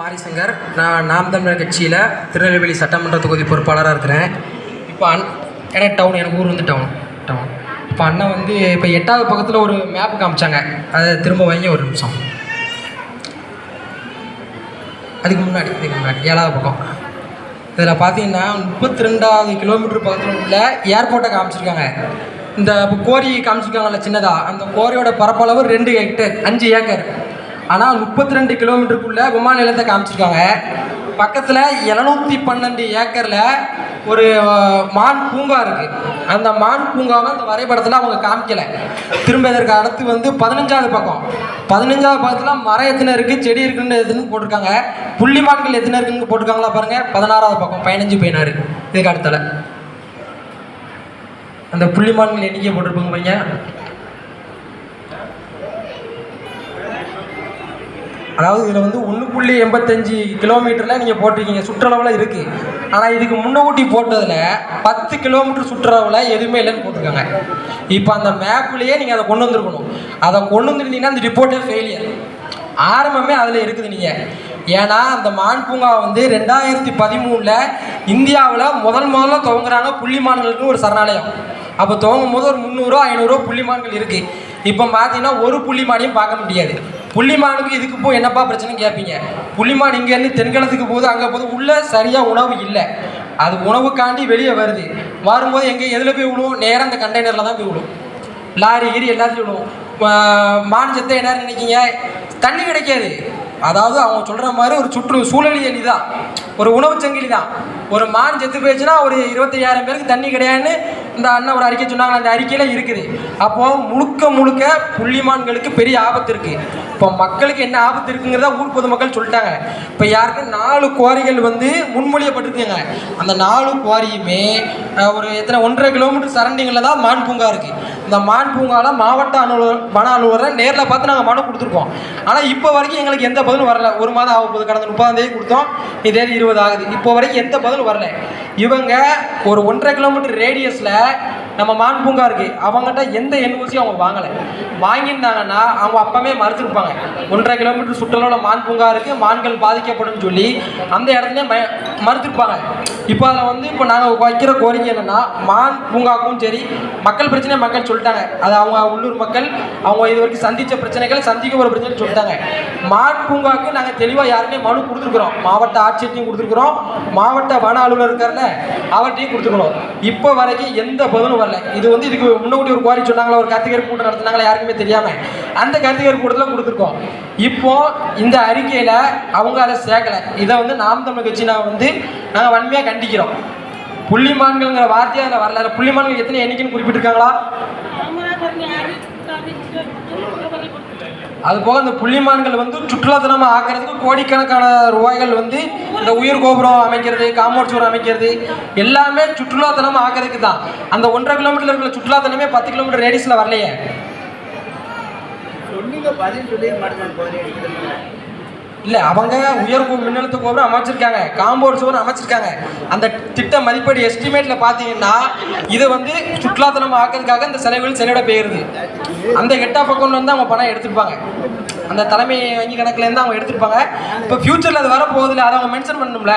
மாரிசங்கர். நான் நாம் தமிழர் கட்சியில் திருநெல்வேலி சட்டமன்ற தொகுதி பொறுப்பாளராக இருக்கிறேன். இப்போ அன் எனக்கு டவுன் எனக்கு ஊர் வந்து டவுன் டவுன் இப்போ அண்ணன் வந்து இப்போ எட்டாவது பக்கத்தில் ஒரு மேப் காமிச்சாங்க. அதை திரும்ப வாங்கி ஒரு நிமிஷம். அதுக்கு முன்னாடி இதுக்கு முன்னாடி ஏழாவது பக்கம். இதில் பார்த்தீங்கன்னா முப்பத்தி ரெண்டாவது கிலோமீட்டர் பக்கத்தில் உள்ள ஏர்போர்ட்டை காமிச்சிருக்காங்க. இந்த இப்போ கோரி காமிச்சிருக்காங்கல்ல சின்னதாக அந்த கோரியோட பரப்பளவு ரெண்டு ஹெக்டேர் அஞ்சு ஏக்கர் ஆனால் முப்பத்தி ரெண்டு கிலோமீட்டருக்குள்ள விமான நிலையத்தை காமிச்சிருக்காங்க. பக்கத்தில் எழுநூற்றி பன்னெண்டு ஏக்கரில் ஒரு மான் பூங்கா இருக்குது அந்த மான் பூங்காவை அந்த வரைபடத்தில் அவங்க காமிக்கலை. திரும்ப இதற்கு அடுத்து வந்து பதினஞ்சாவது பக்கம். பதினஞ்சாவது பக்கத்தில் மரம் எத்தனை இருக்குது செடி இருக்குன்னு எதுன்னு போட்டிருக்காங்க. புள்ளி மான்கள் எத்தனை இருக்குன்னு போட்டிருக்காங்களா பாருங்கள் பதினாறாவது பக்கம் பதினஞ்சு பதினாறு. இதுக்கு அடுத்தால. அந்த புள்ளிமான்கள் எண்ணிக்கை போட்டிருப்பாங்க பையன் அதாவது இதில் வந்து ஒன்று புள்ளி எண்பத்தஞ்சு கிலோமீட்டரில் நீங்கள் போட்டிருக்கீங்க சுற்றளவில் இருக்குது ஆனால் இதுக்கு முன்னக்கூட்டி போட்டதில் பத்து கிலோமீட்டர் சுற்றளவில் எதுவுமே இல்லைன்னு போட்டிருக்காங்க. இப்போ அந்த மேப்லேயே நீங்கள் அதை கொண்டு வந்திருக்கணும். அதை கொண்டு வந்துருந்தீங்கன்னா அந்த ரிப்போர்ட்டே ஃபெயிலியர் ஆரம்பமே அதில் இருக்குது நீங்கள் ஏன்னா அந்த மான் பூங்கா வந்து ரெண்டாயிரத்தி பதிமூணில் இந்தியாவில் முதல் முதல்ல துவங்குறாங்க புள்ளிமான்களுக்கு ஒரு சரணாலயம். அப்போ துவங்கும் போது ஒரு முந்நூறோ ஐநூறோ புள்ளிமான்கள் இருக்குது இப்போ பார்த்தீங்கன்னா ஒரு புள்ளிமானையும் பார்க்க முடியாது. புள்ளிமானுக்கு இதுக்கு போய் என்னப்பா பிரச்சனைன்னு கேட்பீங்க புள்ளிமான் இங்கேருந்து தென்கிழத்துக்கு போகுது அங்கே போது உள்ளே சரியாக உணவு இல்லை. அது உணவுக்காண்டி வெளியே வருது. வரும்போது எங்கே எதில் போய் விழுவோம்? நேராக அந்த கண்டெய்னரில் தான் போய் விழுவோம். லாரி கீரி எல்லாத்தையும் விழுவோம். மான் செத்த என்ன நினைக்கிங்க தண்ணி கிடைக்காது. அதாவது அவங்க சொல்கிற மாதிரி ஒரு சுற்று சூழலியல் தான் ஒரு உணவு சங்கிலி தான். ஒரு மான் செத்து போயிடுச்சுன்னா ஒரு இருபத்தையாயிரம் பேருக்கு தண்ணி கிடையாதுன்னு இந்த அண்ணன் ஒரு அறிக்கை சொன்னாங்க. அந்த அறிக்கையில் இருக்குது. அப்போது முழுக்க முழுக்க புள்ளிமான்களுக்கு பெரிய ஆபத்து இருக்குது இப்போ மக்களுக்கு என்ன ஆபத்து இருக்குங்கிறத ஊர் பொதுமக்கள் சொல்லிட்டாங்க. இப்போ யாருக்கு நாலு குவாரிகள் வந்து முன்மொழியப்பட்டிருக்குங்க. அந்த நாலு குவாரியுமே ஒரு எத்தனை ஒன்றரை கிலோமீட்டர் சரௌண்டிங்கில் தான் மான் பூங்கா இருக்குது இந்த மான் பூங்காவில் மாவட்ட அலுவலர் வன அலுவலரை நேரில் பார்த்து நாங்கள் மனு கொடுத்துருக்கோம். ஆனால் இப்போ வரைக்கும் எங்களுக்கு எந்த பதிலும் வரல. ஒரு மாதம் ஆக போகுது. கடந்த முப்பதாம் தேதி கொடுத்தோம். இதே இருபது ஆகுது. இப்போ வரைக்கும் எந்த பதிலும் வரல. இவங்க ஒரு ஒன்றரை கிலோமீட்டர் ரேடியஸில் நம்ம மான் பூங்கா இருக்குது அவங்ககிட்ட எந்த என்ஓசியும் அவங்க வாங்கலை. வாங்கியிருந்தாங்கன்னா அவங்க அப்பவே மறுத்துருப்பாங்க. ஒன்றரை கிலோமீட்டர் சுற்றுலாவில் மான் பூங்கா இருக்குது மான்கள் பாதிக்கப்படும் சொல்லி அந்த இடத்துல ம மறுத்துருப்பாங்க. இப்போ அதில் வந்து இப்போ நாங்கள் வைக்கிற கோரிக்கை என்னென்னா மான் பூங்காக்கும் சரி மக்கள் பிரச்சனை மக்கள் சொல்லி சொல்லிட்டாங்க. அது அவங்க உள்ளூர் மக்கள் அவங்க இது வரைக்கும் சந்தித்த பிரச்சனைகள் சந்திக்க ஒரு பிரச்சனை சொல்லிட்டாங்க. மாட் பூங்காவுக்கு நாங்கள் தெளிவாக யாருமே மனு கொடுத்துருக்குறோம். மாவட்ட ஆட்சியர்ட்டையும் கொடுத்துருக்குறோம். மாவட்ட வன அலுவலர் இருக்கார்ல அவர்கிட்டையும் கொடுத்துருக்கணும் இப்போ வரைக்கும் எந்த பதிலும் வரல. இது வந்து இதுக்கு முன்னாடி ஒரு குவாரி சொன்னாங்களா ஒரு கருத்துக்கர் கூட்டம் நடத்தினாங்களா யாருக்குமே தெரியாமல் அந்த கருத்துக்கர் கூட்டத்தில் கொடுத்துருக்கோம். இப்போ இந்த அறிக்கையில் அவங்க அதை சேர்க்கலை. இதை வந்து நாம் தமிழ் கட்சி நான் வந்து நாங்கள் வன்மையாக கண்டிக்கிறோம். புள்ளிமான்கள்ங்கிற வார்த்தையாக அந்த வரல புள்ளிமான்கள் எத்தனை எண்ணிக்கைன்னு குறிப்பிட்டிருக்காங்களா? அது போக இந்த புள்ளிமான்கள் வந்து சுற்றுலாத்தலமாக ஆக்கிறதுக்கு கோடிக்கணக்கான ரூபாய்கள் வந்து இந்த உயிர் கோபுரம் அமைக்கிறது காம்பவுண்ட் சுவர் அமைக்கிறது எல்லாமே சுற்றுலாத்தலமாக ஆக்கிறதுக்கு தான். அந்த ஒன்றரை கிலோமீட்டரில் இருக்கிற சுற்றுலாத்தலமே பத்து கிலோமீட்டர் ரேடியஸில் வரலையே. இல்லை அவங்க உயர் கோ- மின்னழுத்த கோபுரம் அமைச்சிருக்காங்க காம்பவுண்ட் சுவர் அமைச்சிருக்காங்க. அந்த திட்ட மதிப்பீடு எஸ்டிமேட்டில் பார்த்தீங்கன்னா இதை வந்து சுற்றுலாத்தலம் ஆக்கிறதுக்காக இந்த செலவுகள் செலவிட போயிருது. அந்த எட்டா பக்கம் வந்து அவங்க பணம் எடுத்துருப்பாங்க. அந்த தலைமை வங்கி கணக்குலேருந்து அவங்க எடுத்துருப்பாங்க. இப்போ ஃப்யூச்சரில் அது வரப்போகுதுல அதை அவங்க மென்ஷன் பண்ணணும்ல.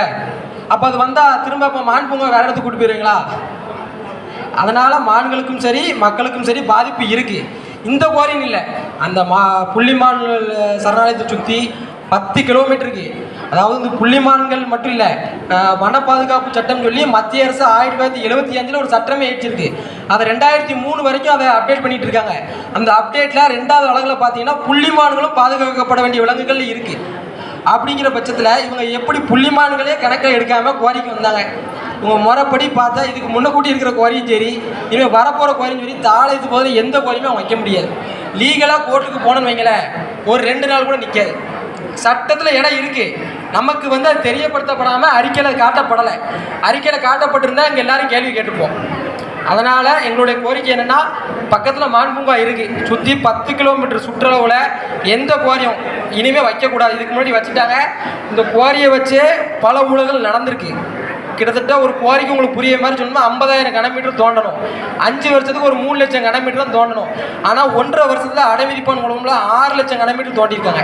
அப்போ அது வந்தால் திரும்ப இப்போ மான் பூங்கா வேறு இடத்துக்கு கூட்டு போயிருவீங்களா? அதனால் மான்களுக்கும் சரி மக்களுக்கும் சரி பாதிப்பு இருக்குது இந்த கோரின்னு இல்லை அந்த மா புள்ளிமான் சரணாலயத்தை சுற்றி பத்து கிலோமீட்டருக்கு. அதாவது இந்த புள்ளிமான்கள் மட்டும் இல்லை வன பாதுகாப்பு சட்டம் சொல்லி மத்திய அரசு ஆயிரத்தி தொள்ளாயிரத்தி எழுபத்தி அஞ்சில் ஒரு சட்டமே ஏற்றிருக்கு. அதை ரெண்டாயிரத்தி மூணு வரைக்கும் அதை அப்டேட் பண்ணிட்டு இருக்காங்க. அந்த அப்டேட்டில் ரெண்டாவது அழகில் பார்த்தீங்கன்னா புள்ளிமான்களும் பாதுகாக்கப்பட வேண்டிய விலங்குகள் இருக்குது அப்படிங்கிற பட்சத்தில் இவங்க எப்படி புள்ளிமான்களே கணக்கில் எடுக்காமல் குவாரிக்கு வந்தாங்க? இவங்க முறைப்படி பார்த்தா இதுக்கு முன்னக்கூட்டி இருக்கிற குவாரியும் சரி இனிமேல் வரப்போகிற குவாரியும் சரி தாளத்து போதில் எந்த குவாரியுமே அவங்க வைக்க முடியாது. லீகலாக கோர்ட்டுக்கு போனோன்னு வைங்களேன் ஒரு ரெண்டு நாள் கூட நிற்காது சட்டத்தில் இடம் இருக்குது நமக்கு வந்து அது தெரியப்படுத்தப்படாமல் அறிக்கையில் காட்டப்படலை. அறிக்கையில் காட்டப்பட்டிருந்தால் இங்கே எல்லாரும் கேள்வி கேட்டுப்போம். அதனால் எங்களுடைய கோரிக்கை என்னென்னா பக்கத்தில் மான் பூங்கா இருக்குது சுற்றி பத்து கிலோமீட்டர் சுற்றளவில் எந்த குவாரியும் இனிமேல் வைக்கக்கூடாது. இதுக்கு முன்னாடி வச்சுட்டாங்க. இந்த குவாரியை வச்சு பல ஊழல்கள் நடந்திருக்கு. கிட்டத்தட்ட ஒரு குவாரிக்கு உங்களுக்கு புரிய மாதிரி சொன்னால் ஐம்பதாயிரம் கனமீட்டர் தோண்டணும். அஞ்சு வருஷத்துக்கு ஒரு மூணு லட்சம் கனமீட்டர் தான் தோண்டணும். ஆனால் ஒன்றரை வருஷத்தில் அடைமதிப்பான் மூலம்ல ஆறு லட்சம் கனமீட்டர் தோண்டியிருக்காங்க.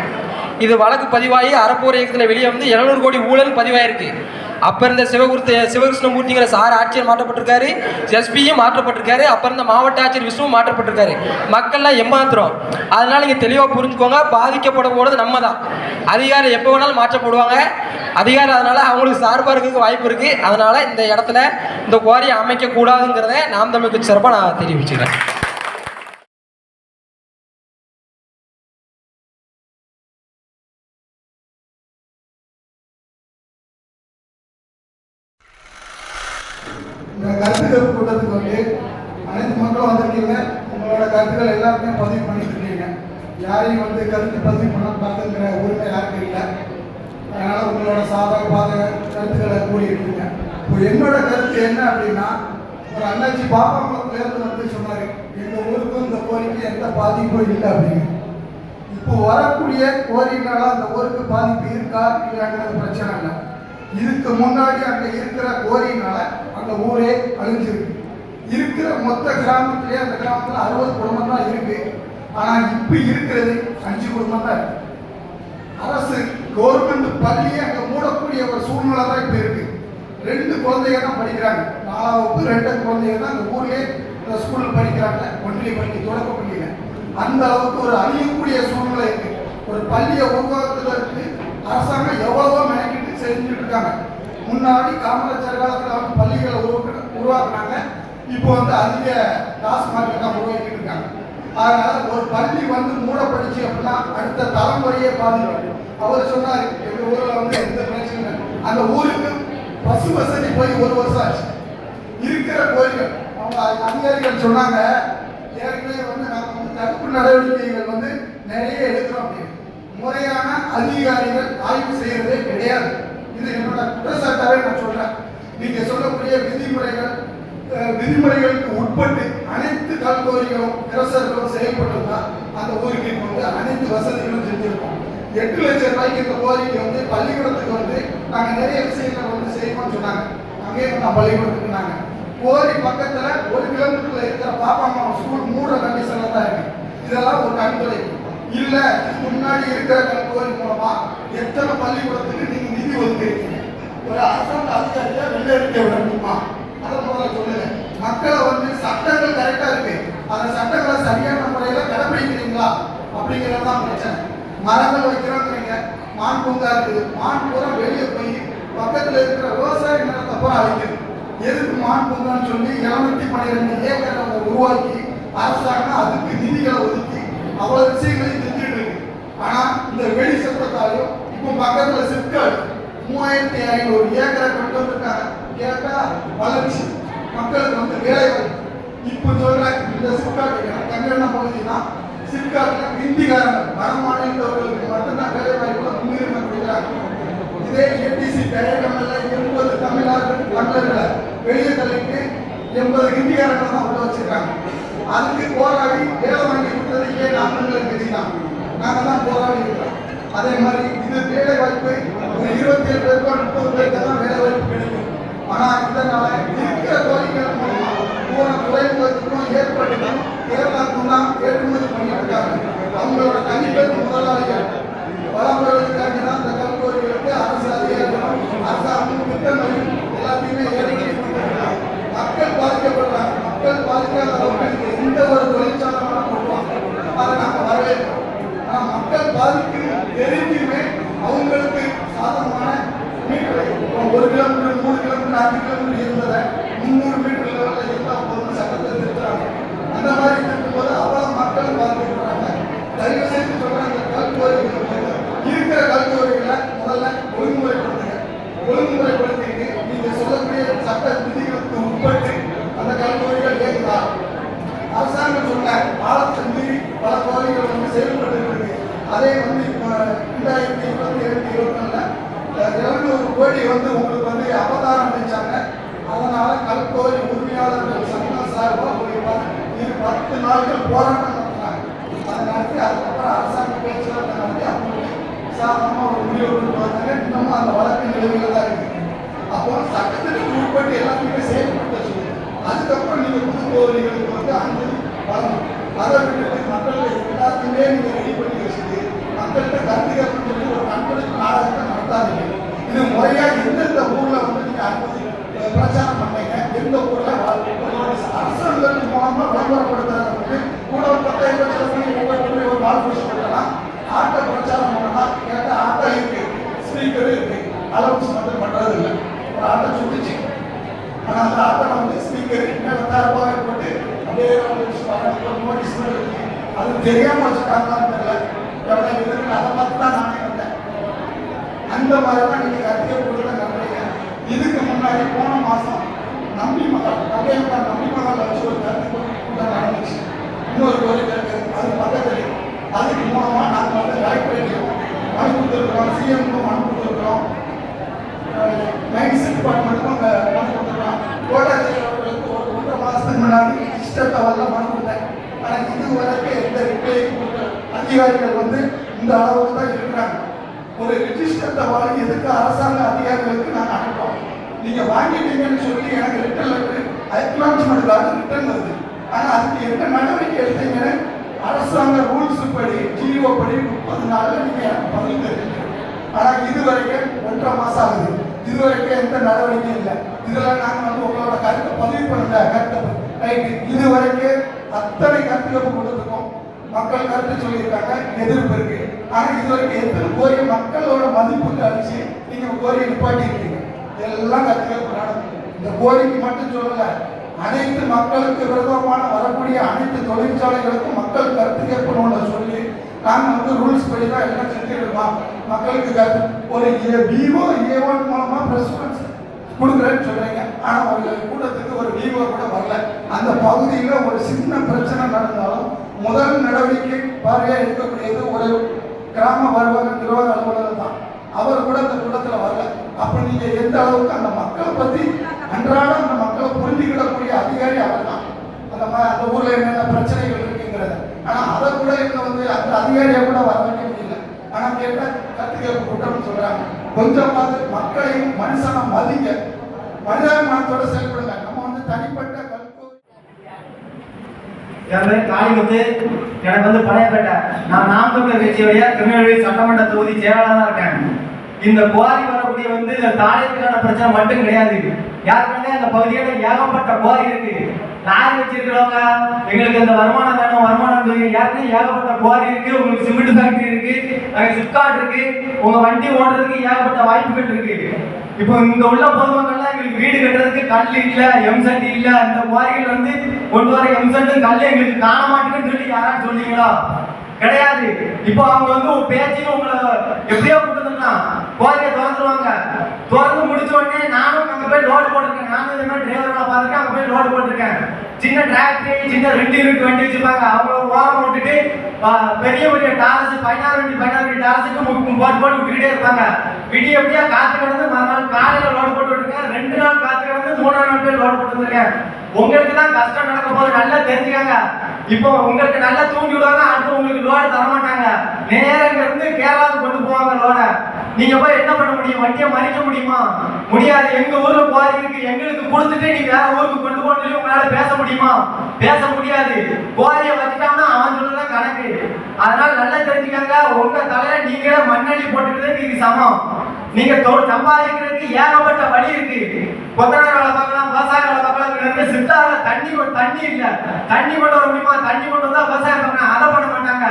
இது வழக்கு பதிவாகி அறப்போர் இயக்கத்தில் வெளியே வந்து எழுநூறு கோடி ஊழல் பதிவாயிருக்கு. அப்போ இருந்த சிவகுருத்த சிவகிருஷ்ணமூர்த்திங்கிற சார் ஆட்சியர் மாற்றப்பட்டிருக்காரு எஸ்பியும் மாற்றப்பட்டிருக்காரு அப்போ இருந்த மாவட்ட ஆட்சியர் விஷ்ணுவும் மாற்றப்பட்டிருக்காரு. மக்கள்லாம் எம்மாத்திரம் அதனால் நீங்கள் தெளிவாக புரிஞ்சுக்கோங்க பாதிக்கப்பட போகிறது நம்ம தான் அதிகாரம் எப்போ வேணாலும் மாற்றப்படுவாங்க. அதிகாரம் அதனால் அவங்களுக்கு சார்பாக இருக்கிறதுக்கு வாய்ப்பு இருக்குது அதனால் இந்த இடத்துல இந்த குவாரியை அமைக்கக்கூடாதுங்கிறத நாம் தமிழுக்கு சிறப்பாக நான் தெரிவிச்சுக்கிறேன் இந்த கருத்துக்கள் கூட்டத்துக்கு வந்து அனைத்து மக்களும் வந்திருக்கீங்க உங்களோட கருத்துக்கள் எல்லாருமே பதிவு பண்ணிட்டு இருக்கீங்க யாரையும் வந்து கருத்து பதிவு பண்ண பார்த்துங்கிற உரிமை யாருக்கும் இல்லை அதனால உங்களோட சாதக பாதக கருத்துக்களை கூடியிருக்கீங்க இப்போ என்னோட கருத்து என்ன அப்படின்னா ஒரு அண்ணாச்சி பாப்பாங்குளத்துலேருந்து வந்து சொன்னார் எங்கள் ஊருக்கும் இந்த கோரிக்கை எந்த பாதிப்பும் இல்லை அப்படின்னு. இப்போ வரக்கூடிய கோரிக்கைனால அந்த ஊருக்கு பாதிப்பு இருக்கா இல்லைங்கிறது பிரச்சனை இல்லை. இதுக்கு முன்னாடி அங்கே இருக்கிற கோரியினால அந்த ஊரே அழிஞ்சிருக்கு. இருக்கிற மொத்த கிராமத்திலேயே அந்த கிராமத்தில் அறுபது குடும்பம் தான் இருக்கு. ஆனால் இப்போ இருக்கிறது அஞ்சு குடும்பம் தான் இருக்கு. அரசு கவர்மெண்ட் பள்ளியே அங்கே மூடக்கூடிய ஒரு சூழ்நிலை தான் இப்போ இருக்குது ரெண்டு குழந்தைங்க தான் படிக்கிறாங்க. நாலாம் வகுப்பு ரெண்டு குழந்தைங்க தான் அந்த ஊர்லேயே இந்த ஸ்கூல்ல படிக்கிறாங்க. ஒன்றிய பள்ளி தொடக்க பள்ளியில். அந்த அளவுக்கு ஒரு அழியக்கூடிய சூழ்நிலை இருக்கு. ஒரு பள்ளியை உருவாக்குவதற்கு அரசாங்கம் எவ்வளவோ மெனக்கிட்டு செஞ்சுட்டு இருக்காங்க. முன்னாடி காமராஜர் காலத்தில் வந்து பள்ளிகளை உருவாக்க உருவாக்குனாங்க. இப்போ வந்து அதிக டாஸ்மாக தான் உருவாக்கிட்டு இருக்காங்க. அதனால் ஒரு பள்ளி வந்து மூடப்படுச்சு அப்படின்னா அடுத்த தலைமுறையே பாதிக்கும். அவர் சொன்னார் எங்கள் ஊரில் வந்து எந்த பிரச்சனை அந்த ஊருக்கு பசு வசதி போய் ஒரு வருஷம் ஆச்சு. இருக்கிற கோயில்கள். அவங்க அதிகாரிகள் சொன்னாங்க ஏற்கனவே வந்து நாங்கள் வந்து தடுப்பு நடவடிக்கைகள் வந்து நிறைய எடுக்கிறோம் அப்படின்னு. முறையான அதிகாரிகள் ஆய்வு செய்யறதே கிடையாது. இது என்னோட குற்றச்சாட்டாவே நான் சொல்றேன். நீங்க சொல்லக்கூடிய விதிமுறைகள் விதிமுறைகளுக்கு உட்பட்டு அனைத்து கல்கோரிகளும் பிரசர்களும் செயல்பட்டிருந்தா அந்த ஊருக்கு வந்து அனைத்து வசதிகளும் செஞ்சிருக்கோம் எட்டு லட்சம் ரூபாய்க்கு இந்த கோரிக்கை வந்து பள்ளிக்கூடத்துக்கு வந்து நாங்கள் நிறைய விஷயங்களை வந்து செய்வோம்னு சொன்னாங்க. அங்கேயே நான் பள்ளிக்கூடத்துக்கு நாங்க கோரி பக்கத்தில் ஒரு கிலோமீட்டரில் இருக்கிற பாப்பா அம்மா ஸ்கூல் மூடுற கண்டிஷனில் தான் இருக்கு. இதெல்லாம் ஒரு கண்துறை இல்லை இதுக்கு முன்னாடி இருக்கிற கல்கோரி மூலமா எத்தனை பள்ளிக்கூடத்துக்கு நீங்கள் நிதி ஒதுக்கிறீங்க? ஒரு அரசாங்க அதிகாரியாக வெளில இருக்க விட முடியுமா அதை முதல்ல சொல்லுங்க. மக்களை வந்து சட்டங்கள் கரெக்டாக இருக்கு. அந்த சட்டங்களை சரியான முறையில் கடைபிடிக்கிறீங்களா? அப்படிங்கிறது தான் பிரச்சனை. மரங்கள் வைக்கிறோங்கிறீங்க. மான் பூங்கா இருக்குது மான் பூரா வெளியே போய் பக்கத்தில் இருக்கிற விவசாய நிலத்தை பூரா அழிக்குது எதுக்கு மான் பூங்கான்னு சொல்லி இருநூத்தி பன்னிரெண்டு ஏக்கரை உருவாக்கி அரசாங்கம் அதுக்கு நிதிகளை ஒதுக்கி அவ்வளோ விஷயங்களையும் செஞ்சுட்டு இருக்கு. ஆனால் இந்த வெளி சத்தத்தாலையும் இப்போ பக்கத்தில் சிற்காடு மூவாயிரத்தி ஐநூறு ஏக்கரை கொண்டு வந்திருக்காங்க. கேட்டால் வளர்ச்சி மக்களுக்கு வந்து வேலை வாய்ப்பு. இப்போ சொல்கிற இந்த சிப்காட் கங்கண்ண பகுதி தான் சிப்காட்ல ஹிந்திக்காரங்க வட மாநிலத்தவர்களுக்கு மட்டும்தான் வேலை வாய்ப்புல முன்னுரிமை கொடுக்குறாங்க இதே ஏடிசி கரையகமல்ல எண்பது தமிழ்நாடு தமிழர்களை வெளியே தலைக்கு எண்பது ஹிந்திக்காரங்களை தான் உள்ள வச்சிருக்காங்க. அதுக்கு போராடி வேலை வாங்கி கொடுத்தது ஏன் நாங்கள் கட்சி தான். நாங்கள் தான் போராடி இருக்கிறோம். அதே மாதிரி இது வேலை வாய்ப்பு ஒரு இருபத்தி ஏழு பேருக்கோ முப்பது பேருக்கு தான் வேலை வாய்ப்பு கிடைக்கும். ஆனால் இதனால மாணவர்கள் சங்கம் சார்பாக இது பத்து நாட்கள் போராட்டம் நடத்தினாங்க அதை நடத்தி அதுக்கப்புறம் அரசாங்க பேச்சுவார்த்தை நடத்தி அவங்களுக்கு சாதகமாக ஒரு முடிவு கொண்டு வந்தாங்க இன்னமும் அந்த வழக்கு நிலவில் தான் இருக்கு அப்போ சட்டத்திற்கு உட்பட்டு எல்லாத்தையுமே செயல்படுத்த சொல்லி அதுக்கப்புறம் நீங்கள் புது கோவில்களுக்கு வந்து அஞ்சலி வழங்கும் அதை விட்டு மக்கள் எல்லாத்தையுமே நீங்கள் ரெடி பண்ணி வச்சுட்டு மக்கள்கிட்ட கருத்து கேட்கணும்னு சொல்லி ஒரு நண்பனுக்கு நாடகத்தை நடத்தாதீங்க இது முறையாக எந்தெந்த ஊரில் வந்து நீங்கள் அனுமதிக்கணும் பிரச்சாரம் பண்ணீங்க. எந்த ஊர்ல அரசாங்கம் மூலமா விளம்பரப்படுத்துறாங்க கூட ஒரு பத்தாயிரம் லட்சம் மணி ஒவ்வொரு மணி ஒரு நாள் பூசி பண்ணலாம் ஆட்ட பிரச்சாரம் பண்ணலாம் கேட்டா ஆட்டம் இருக்கு ஸ்பீக்கர் இருக்கு. அலவுன்ஸ் மட்டும் பண்றது இல்லை. ஒரு ஆட்டம் சொல்லிச்சு ஆனா அந்த ஆட்டம் வந்து ஸ்பீக்கர் மேல தரப்பாக போட்டு அப்படியே நோட்டீஸ் அது தெரியாம வச்சுட்டாங்கன்னு தெரியல. அதை பார்த்து தான் நான் இருந்தேன் அந்த மாதிரி தான் நீங்க கருத்தியை கொடுத்தாங்க இதுக்கு முன்னாடி போன மாசம் நம்பி மகள் கங்கையம்மன் நம்பி மகள் வச்சு ஒரு கருத்து கூட்டம் நடந்துச்சு. இன்னொரு கோரிக்கை அது பக்கத்தில் அதுக்கு மூலமா நாங்க வந்து கலெக்டரேட் மனு கொடுத்துருக்கிறோம் சிஎம்க்கு மனு கொடுத்துருக்கிறோம் மைண்ட் செட் டிபார்ட்மெண்ட்டுக்கும் அங்கே மனு கொடுத்துருக்கிறோம் கோட்டாட்சியர் அவர்களுக்கு ஒரு ஒன்றரை மாதத்துக்கு முன்னாடி இஷ்டத்தை தவறில் மனு கொடுத்தேன் ஆனால் இது வரைக்கும் எந்த ரிப்ளையும் கொடுக்கல அதிகாரிகள் வந்து இந்த அளவுக்கு தான் இருக்கிறாங்க ஒரு ரிஜிஸ்டர்ட வாங்கி எதுக்கு அரசாங்க அதிகாரிகளுக்கு நாங்கள் அனுப்புறோம் நீங்க வாங்கிட்டீங்கன்னு சொல்லி எனக்கு return letter acknowledgement card return வருது ஆனால் அதுக்கு என்ன நடவடிக்கை எடுத்தீங்கன்னு அரசாங்க ரூல்ஸ் படி ஜிஓ படி முப்பது நாள்ல ஆனால் ஒன்றரை மாசம் ஆகுது. இதுவரைக்கும் எந்த நடவடிக்கையும் இல்லை. இதெல்லாம் நாங்கள் வந்து உங்களோட கருத்தை பதிவு பண்ணல கருத்தை ரைட்டு இது வரைக்கும் அத்தனை கருத்துக்கள் கொடுத்துருக்கோம் மக்கள் கருத்து சொல்லியிருக்காங்க எதிர்ப்பு இருக்கு. ஆனா இதுவரைக்கும் எத்தனை கோரிய மக்களோட மதிப்புக்கு அடிச்சு நீங்க கோரிய நிப்பாட்டி இருக்கீங்க. எல்லாம் கருத்துக்கள் நடக்கும் இந்த கோரிக்கை மட்டும் சொல்லல அனைத்து மக்களுக்கு விரோதமான வரக்கூடிய அனைத்து தொழிற்சாலைகளுக்கும் மக்கள் கருத்து கேட்கணும்னு சொல்லி நாங்கள் வந்து ரூல்ஸ் படி தான் எல்லாம் செஞ்சிருக்கோம் மக்களுக்கு ஒரு விவோ ஏ ஒன் மூலமாக பிரஸ் கொடுக்குறேன்னு சொல்கிறீங்க ஆனால் ஒரு கூட்டத்துக்கு ஒரு விவோ கூட வரல. அந்த பகுதியில் ஒரு சின்ன பிரச்சனை நடந்தாலும் முதல் நடவடிக்கை பார்வையாக இருக்கக்கூடியது ஒரு கிராம வருவாங்க நிர்வாக அலுவலர் தான். அவர் கூட அந்த கூட்டத்தில் வரல. அப்போ நீங்கள் எந்த அளவுக்கு அந்த மக்களை பற்றி அன்றாடம் அந்த மக்களை புரிஞ்சுக்கிடக்கூடிய அதிகாரி அவர் தான். அந்த அந்த ஊரில் என்னென்ன பிரச்சனைகள் இருக்குங்கிறத ஆனா அதை கூட இங்க வந்து அந்த அதிகாரியை கூட வர வைக்க முடியல. ஆனா கேட்ட கத்துக்க கூட்டம்னு சொல்றாங்க. கொஞ்சமாவது மக்களையும் மனுஷனை மதிங்க. மனிதாபிமானத்தோட செயல்படுங்க. நம்ம வந்து தனிப்பட்ட என் பேர் காளிமுத்து. எனக்கு வந்து பழையப்பேட்டை நான் நாம் தமிழர் கட்சியுடைய திருநெல்வேலி சட்டமன்ற தொகுதி செயலாளராக இருக்கேன். இந்த குவாரி பகுதி வந்து இந்த தாலியத்துக்கான பிரச்சனை மட்டும் கிடையாது. யாருக்குமே அந்த பகுதியோட ஏகப்பட்ட கோரி இருக்கு. லாரி வச்சிருக்கிறவங்க எங்களுக்கு இந்த வருமானம் வேணும் வருமானம் வேணும் யாருக்குமே ஏகப்பட்ட கோரி இருக்கு. உங்களுக்கு சிமெண்ட் ஃபேக்டரி இருக்கு அங்கே சிப்காட் இருக்கு. உங்க வண்டி ஓடுறதுக்கு ஏகப்பட்ட வாய்ப்புகள் இருக்கு. இப்போ இங்க உள்ள பொதுமக்கள்லாம் எங்களுக்கு வீடு கட்டுறதுக்கு கல் இல்ல எம்செட் இல்ல. அந்த குவாரிகள் வந்து கொண்டு வர எம்செட் கல் எங்களுக்கு காண மாட்டேங்குன்னு சொல்லி யாராவது சொன்னீங்களா கிடையாது. இப்போ அவங்க வந்து ஒரு பேச்சையும் உங்களை எப்படியோ கொடுத்ததுன்னா குவாரியை திறந்துருவாங்க. திறந்து முடிச்ச உடனே நானும் அங்க போய் லோடு போட்டிருக்கேன். நானும் இந்த மாதிரி டிரைவர்களை பார்த்துருக்கேன். அங்க போய் லோடு போட்டிருக்கேன். சின்ன டிராக்டர் சின்ன ரெண்டு யூனிட் வண்டி வச்சிருப்பாங்க. அவங்க ஓரம் போட்டுட்டு பெரிய பெரிய டாரஸ் பதினாறு வண்டி பதினாறு வண்டி டாரஸுக்கு போட்டு போட்டு விட்டுக்கிட்டே இருப்பாங்க. விடிய எப்படியா காத்து கிடந்து மறுநாள் காலையில் லோடு போட்டு விட்டுருக்கேன். ரெண்டு நாள் காத்து கிடந்து மூணாவது நாள் போய் லோடு போட்டு வந்திருக்கேன். உங்களுக்கு தான் கஷ்டம் நடக்கும். போது நல்லா தெரிஞ்சுக்காங்க. இப்போ உங்களுக்கு நல்லா தூங்கி விடுவாங்க அடுத்து உங்களுக்கு லோடு தர மாட்டாங்க இருந்து கேரளாவுக்கு கொண்டு போவாங்க லோடை. நீங்க போய் என்ன பண்ண முடியும்? வண்டியை மறிக்க முடியுமா? முடியாது. எங்க ஊர்ல குவாரி இருக்கு. எங்களுக்கு கொடுத்துட்டு நீ வேற ஊருக்கு கொண்டு போன உங்களால பேச முடியுமா? பேச முடியாது. குவாரியை வச்சுட்டாங்கன்னா அவன் கணக்கு. அதனால நல்லா தெரிஞ்சுக்காங்க. உங்க தலையில நீங்களே மண்ணள்ளி போட்டுக்கிறது இது சமம். நீங்க சம்பாதிக்கிறதுக்கு ஏகப்பட்ட வழி இருக்கு. கொத்தனார் வேலை பார்க்கலாம் விவசாய வேலை பார்க்கலாம் இங்க தண்ணி தண்ணி இல்ல. தண்ணி கொண்டு வர முடியுமா? தண்ணி கொண்டு வந்தா விவசாயம் பண்ண அதை பண்ண மாட்டாங்க.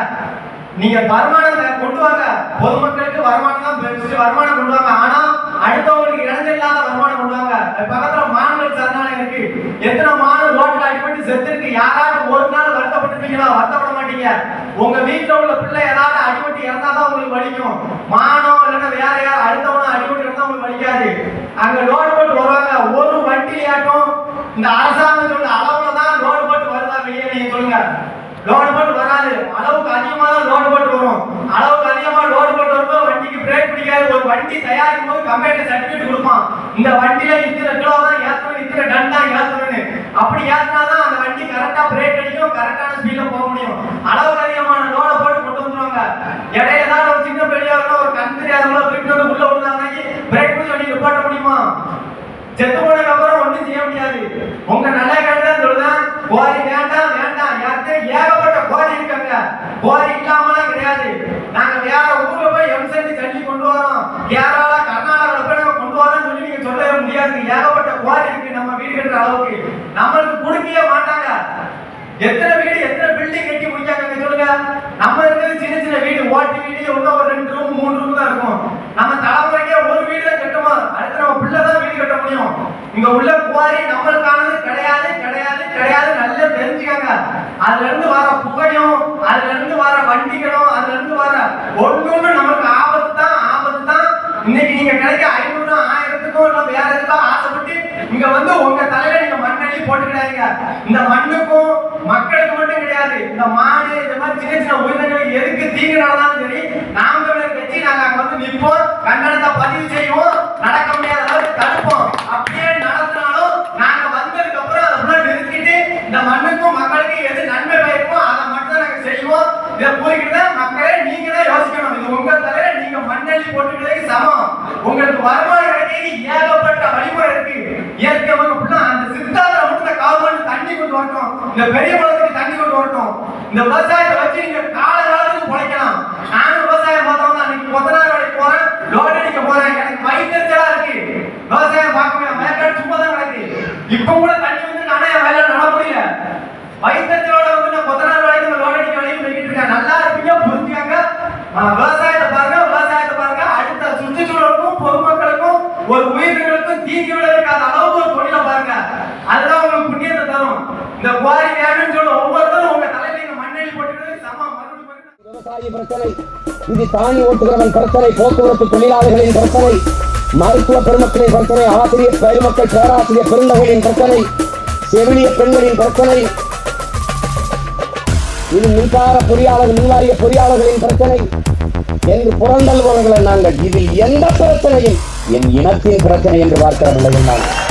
நீங்க பர்மனன்ட் கொண்டு வாங்க. பொதுமக்களுக்கு வருமானம் தான் வருமானம் கொண்டு வாங்க. ஆனா அடுத்தவங்களுக்கு இடைஞ்சல் இல்லாத வருமானம் கொண்டு வாங்க. பக்கத்துல மாணவர்கள் சரணாலயம் இருக்கு. எத்தனை மாணவர் ரோட்ல அடிபட்டு செத்துருக்கு யாராவது ஒரு நாள் வருத்தப்பட்டிருப்பீங்களா? வருத்தப்பட மாட்டீங்க. உங்க வீட்டுல உள்ள பிள்ளை ஏதாவது அடிபட்டு இறந்தாதான் உங்களுக்கு வலிக்கும். மானம் இல்லைன்னா வேற யார் அடுத்தவனும் அடிபட்டு இருந்தா உங்களுக்கு வலிக்காது. அங்க லோடு போட்டு வருவாங்க. ஒரு வண்டியாட்டும் இந்த அரசாங்கத்தோட அளவுல தான் லோடு போட்டு வருதா வெளியே நீங்க சொல்லுங்க? லோடு போட்டு வராது. அளவுக்கு அதிகமா தான் லோடு போட்டு வரும் அளவுக்கு அதிகமா லோடு போட்டு வரும்போது வண்டிக்கு பிரேக் பிடிக்காது ஒரு வண்டி தயாரிக்கும் போது கம்பெனி சர்டிபிகேட் கொடுப்பான். இந்த வண்டியில இத்தனை கிலோ தான் ஏத்தணும் இத்தனை டன் தான் ஏத்தணும்னு. அப்படி ஏத்தினாதான் அந்த வண்டி கரெக்டா பிரேக் அடிக்கும் கரெக்டான ஸ்பீட்ல போக முடியும். அளவுக்கு அதிகமான லோட போட்டு கொண்டு வந்துருவாங்க. இடையில ஏதாவது ஒரு சின்ன பெரியாருன்னா ஒரு கண் தெரியாதவங்கள போயிட்டு வந்து உள்ள விழுந்தாங்க பிரேக் பிடிச்சி வண்டி நிப்பாட்ட முடியுமா? செத்து போனதுக்கு அப்புறம் ஒண்ணும் செய்ய முடியாது. உங்க நல்ல கண்டா சொல்லுதான் கோரி வேண்டாம் வேண்டாம். யாருக்கு ஏகப்பட்ட கோரி இருக்காங்க. கோரி இல்லாமலாம் கிடையாது. நாங்க வேற ஊர்ல போய் எம் தள்ளி கொண்டு வரோம் கேரளா கர்நாடகால போய் நம்ம கொண்டு வரோம்னு சொல்லி நீங்க சொல்லவே முடியாது ஏகப்பட்ட குவாரி இருக்கு அளவுக்கு நம்மளுக்கு கொடுக்கவே மாட்டாங்க. எத்தனை வீடு எத்தனை பில்டிங் கட்டி முடிச்சாங்க சொல்லுங்க. நம்ம இருக்கிறது சின்ன சின்ன வீடு ஓட்டு வீடு இன்னும் ஒரு ரெண்டு ரூம் மூணு ரூம் தான் இருக்கும். நம்ம தலைமுறைக்கே ஒரு வீடு தான் கட்டுமா? அடுத்து நம்ம பிள்ளை தான் வீடு கட்ட முடியும். இங்க உள்ள குவாரி நம்மளுக்கானது கிடையாது கிடையாது கிடையாது நல்லா தெரிஞ்சுக்காங்க. அதுல இருந்து வர புகையும் அதுல இருந்து வர வண்டிகளும் அதுல இருந்து வர ஒண்ணு நம்மளுக்கு இன்னைக்கு நீங்க கிடைக்க ஐநூறு ஆயிரத்துக்கும் இல்ல வேற எதுக்கோ ஆசைப்பட்டு இங்க வந்து உங்க தலையில நீங்க மண்ணள்ளி போட்டுக்கிறாங்க இந்த மண்ணுக்கும் மக்களுக்கு மட்டும் கிடையாது இந்த மாடு இந்த மாதிரி சின்ன சின்ன உயிரினங்களுக்கு எதுக்கு தீங்கு நடந்தாலும் சரி நாம் தமிழர் கட்சி நாங்க அங்க வந்து நிற்போம் கண்டனத்தை பதிவு செய்வோம் நடக்க முடியாத அளவுக்கு தடுப்போம். அப்படியே நடத்தினாலும் நாங்க வந்ததுக்கு அப்புறம் அதை ஃபுல்லா நிறுத்திட்டு இந்த மண்ணுக்கும் மக்களுக்கும் எது நன்மை பயக்கும் அதை மட்டும் தான் நாங்க செய்வோம். இதை போய்கிட்டு மக்கள் நீங்க தான் யோசிக்கணும் இது உங்க தலையில நீங்க மண்ணள்ளி போட்டுக்கிறதுக்கு சமம். உங்களுக்கு வருமானம் கிடைக்கிறது ஏகப்பட்ட வழிமுறை இருக்கு. இயற்கை வளம் ஃபுல்லா அந்த சித்தாந்திர மட்டும் காவல் தண்ணி கொண்டு வரட்டும். இந்த பெரிய குளத்துக்கு தண்ணி கொண்டு வரட்டும். இந்த விவசாயத்தை வச்சு நீங்க கால காலத்துக்கு பிழைக்கலாம் நானும் விவசாயம் பார்த்தவங்க அன்னைக்கு கொத்தனார் வேலைக்கு போறேன் லோட் அடிக்க போறேன் எனக்கு வயிற்றுச்சலா இருக்கு விவசாயம் பார்க்க முடியாது வயக்காடு சும்மா தான் கிடக்கு இப்ப கூட தண்ணி வந்து நானே என் வேலை நட முடியல வயிற்றுச்சலோட வந்து நான் கொத்தனார் வேலைக்கு இந்த லோட் அடிக்க வேலைக்கு போய்கிட்டு இருக்கேன் நல்லா இருப்பீங்க புரிஞ்சுக்காங்க ஆஹ் விவசாயத்தை பாருங்க விவசாயத்தை பாருங்க அடுத்த சுற்றுச்சூழலுக்கும் பொதுமக்களுக்கும் ஒரு உயிரினங்களுக்கும் தீங்கு விளைவிக்காத அளவுக்கு ஒரு தொழிலை பாருங்க அதுதான் உங்களுக்கு புண்ணியத்தை தரும் இந்த குவாரி வேணும்னு சொல்ல ஒவ்வொருத்தரும் உங்க தலையில இந்த மண்ணெண்ணி போட்டுக்கிறது சம மறுபடியும் விவசாய பிரச்சனை. இது தானி ஓட்டுகிறவன் பிரச்சனை போக்குவரத்து தொழிலாளர்களின் பிரச்சனை மருத்துவ பெருமக்களின் பிரச்சனை ஆசிரியர் பெருமக்கள் பேராசிரியர் பெருந்தகையின் பிரச்சனை செவிலிய பெண்களின் பிரச்சனை இது மின்சார பொறியாளர் மின்வாரிய பொறியாளர்களின் பிரச்சனை. என்று புறந்தல்பவர்களை நாங்கள் இதில் எந்த பிரச்சனையும் என் இனத்தின் பிரச்சனை என்று பார்க்கிறவர்கள் நாங்கள்